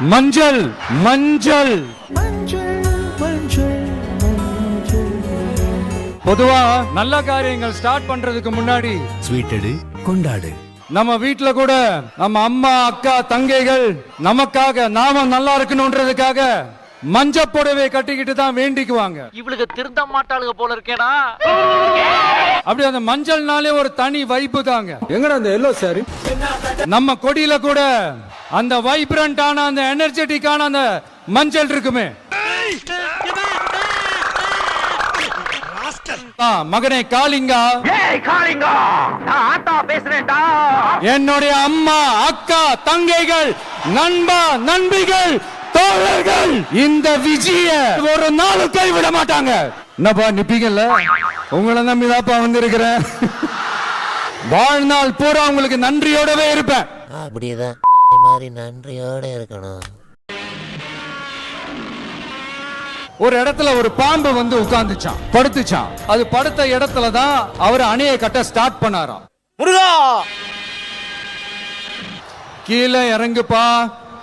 மஞ்சள் மஞ்சள். பொதுவா நல்ல காரியங்கள் ஸ்டார்ட் பண்றதுக்கு முன்னாடி ஸ்வீட் எடு கொண்டாடு. நம்ம வீட்ல கூட நம்ம அம்மா அக்கா தங்கைகள் நமக்காக நாம நல்லா இருக்கணும்ன்றதுக்காக மஞ்ச புடவை கட்டிக்கிட்டு தான் வேண்டிக்குவாங்க. இவளுக்கு திருந்த மாட்டாளுக போல இருக்கேடா. அப்படி அந்த மஞ்சள்னாலே ஒரு தனி வைப்பு தாங்க. எங்கடா அந்த எல்லோ சாரி நம்ம கொடியில கூட அந்த வைப்ரண்டான அந்த எனர்ஜெட்டிக்கான அந்த மஞ்சள் இருக்குமே. மகனே காளிங்கா. ஏய் காளிங்கா நான் ஆத்தா பேசுறேன்டா. என்னுடைய அம்மா அக்கா தங்கைகள் நண்பா நண்பிகள் தோழர்கள்! இந்த விஜய ஒரு நாளும் கைவிட மாட்டாங்க. என்னப்பா நிப்பீங்கல்ல? உங்களை நம்பிதாப்பா வந்திருக்கிறேன். வாழ்நாள் பூரா உங்களுக்கு நன்றியோடவே இருப்பேன். அப்படியேதான் மாதிரி நன்றியோட இருக்கணும். ஒரு இடத்துல ஒரு பாம்பு வந்து உட்கார்ந்துச்சான் படுத்துச்சான் அது படுத்த இடத்துல தான் அவர் அணையை கட்ட ஸ்டார்ட் பண்ணாராம். முருகா! கீழே இறங்குப்பா.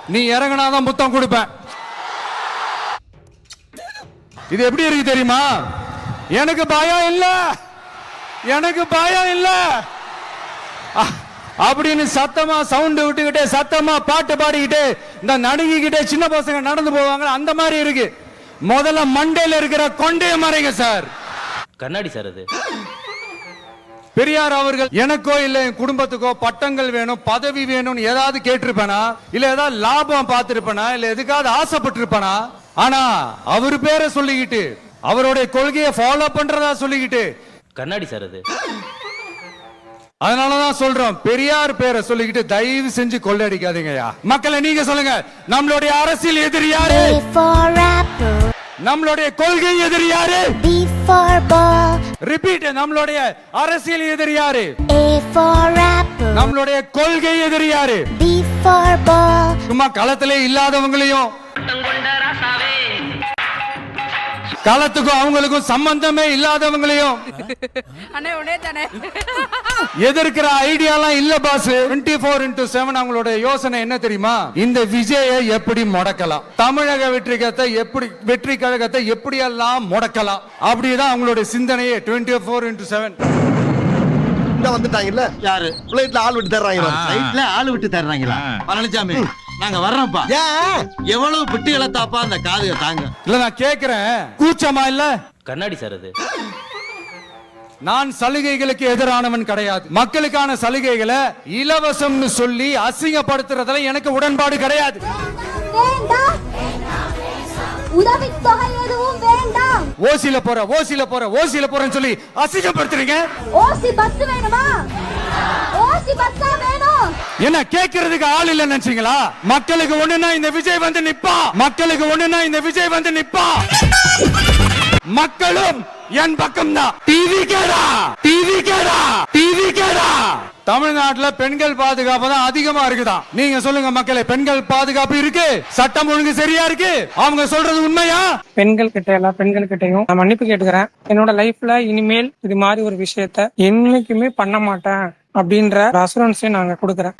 நீ இறங்குனாதான் முத்தம் கொடுப்பேன். இது எப்படி இருக்கு தெரியுமா? எனக்கு பயம் இல்ல. எனக்கு பயம் இல்ல. அப்படின்னு சத்தமா சவுண்ட் விட்டுக்கிட்டே சத்தமா பாட்டு பாடிக்கிட்டே இந்த நடுங்கிக்கிட்டே சின்ன பசங்க நடந்து போவாங்க அந்த மாதிரி இருக்கு. முதல்ல மண்டையில இருக்கிற கொண்டைய மறைங்க சார். கண்ணாடி சார் அது. பெரியார் அவர்கள் எனக்கோ இல்ல என் குடும்பத்துக்கோ பட்டங்கள் வேணும் பதவி வேணும்னு ஏதாவது கேட்டிருப்பேனா? இல்ல ஏதாவது லாபம் பார்த்திருப்பேனா? இல்ல எதுக்காவது ஆசைப்பட்டிருப்பேனா? ஆனா அவர் பேரை சொல்லிக்கிட்டு அவருடைய கொள்கையை ஃபாலோ பண்றதா சொல்லிக்கிட்டு. கண்ணாடி சார் அது. அதனாலதான் சொல்றோம் பெரியார் பேரை சொல்லிக்கிட்டு தயவு செஞ்சு கொள்ளடிக்காதீங்கய்யா. மக்களை நீங்க சொல்லுங்க நம்மளுடைய அரசியல் எதிரி யாரு? நம்மளுடைய கொள்கை எதிரி யாரு? For ball, ரிப்பீட் நம்மளுடைய அரசியல் எதிரி யாரு? A for apple, நம்மளுடைய கொள்கை எதிரி யாரு? B for ball, சும்மா களத்திலே இல்லாதவங்களையும் களத்துக்கும் அவங்களுக்கும் சம்பந்தமே இல்லாதவங்களையும் அண்ணே உடனே தானே. எதிர்க்கிற ஐடியாலாம் இல்ல boss twenty four into seven அவங்களோட யோசனை என்ன தெரியுமா? இந்த விஜயை எப்படி முடக்கலாம்? தமிழக வெற்றி கழகத்தை எப்படி வெற்றி கழகத்தை எப்படியெல்லாம் முடக்கலாம்? அப்படிதான் அவங்களுடைய சிந்தனையே டுவெண்ட்டி ஃபோர் இன்டூ செவன் இந்த வந்துட்டாங்கல்ல? யாரு? பிளேட்ல ஆள் விட்டு தர்றாங்க சைட்ல ஆளு விட்டு தர்றாங்களா? பழனிசாமி நாங்க வர்றோம்ப்பா. ஏன் எவ்வளவு பிட்டு இழத்தாப்பா அந்த காதுக தாங்க. இல்ல நான் கேக்குறேன். கூச்சமா இல்ல? கண்ணாடி சார் அது. நான் சலுகைகளுக்கு எதிரானவன் கிடையாது. மக்களுக்கான சலுகைகளை இலவசம்னு சொல்லி அசிங்கப்படுத்துறதுல எனக்கு உடன்பாடு கிடையாது. வேண்டாம் உதவித்தொகை எதுவும் வேண்டாம் ஓசில போற ஓசில போற ஓசில போறேன்னு சொல்லி அசிங்கப்படுத்துறீங்க? ஓசி பஸ் வேணுமா? ஓசி பஸ்ஸா வேணும்? என்ன கேட்கறதுக்கு ஆள் இல்ல நினைச்சீங்களா? மக்களுக்கு ஒண்ணுனா இந்த விஜய் வந்து நிப்பா. மக்களுக்கு ஒண்ணுனா இந்த விஜய் வந்து நிப்பா. மக்களும் என் பக்கம் தான் டிவி கேடா டிவி கேடா டிவி கேடா தமிழ்நாட்டுல பெண்கள் பாதுகாப்பு தான் அதிகமா இருக்குதான் நீங்க சொல்லுங்க மக்களே பெண்கள் பாதுகாப்பு இருக்கு? சட்டம் ஒழுங்கு சரியா இருக்கு? அவங்க சொல்றது உண்மையா? பெண்கள் கிட்ட எல்லா பெண்கள் கிட்டையும் நான் மன்னிப்பு கேட்டுக்கிறேன். என்னோட லைஃப்ல இனிமேல் இது மாதிரி ஒரு விஷயத்த என்னைக்குமே பண்ண மாட்டேன். அப்படின்ற அசூரன்ஸை நாங்க கொடுக்குறேன்.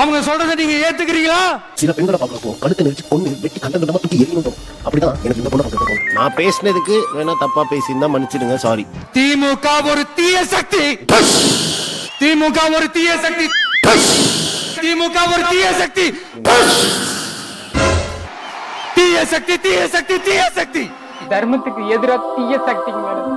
அவங்க சொல்றதை நீங்க ஏத்துக்கிறீங்களா? சில பெண்களை பார்க்கறப்போ கழுத்தை நெரிச்சு பொண்ணு வெட்டி கண்ட கண்டமா தூக்கி எரியணும் அப்படிதான் எனக்கு இந்த பொண்ணை பார்க்கறப்போ நான் பேசினதுக்கு வேணா தப்பா பேசியிருந்தா மன்னிச்சிடுங்க சாரி திமுக ஒரு தீய சக்தி. திமுக ஒரு தீய சக்தி. திமுக ஒரு தீய சக்தி. தீய சக்தி தீய சக்தி தீய சக்தி. தர்மத்துக்கு எதிராக தீய சக்திங்க மேடம்.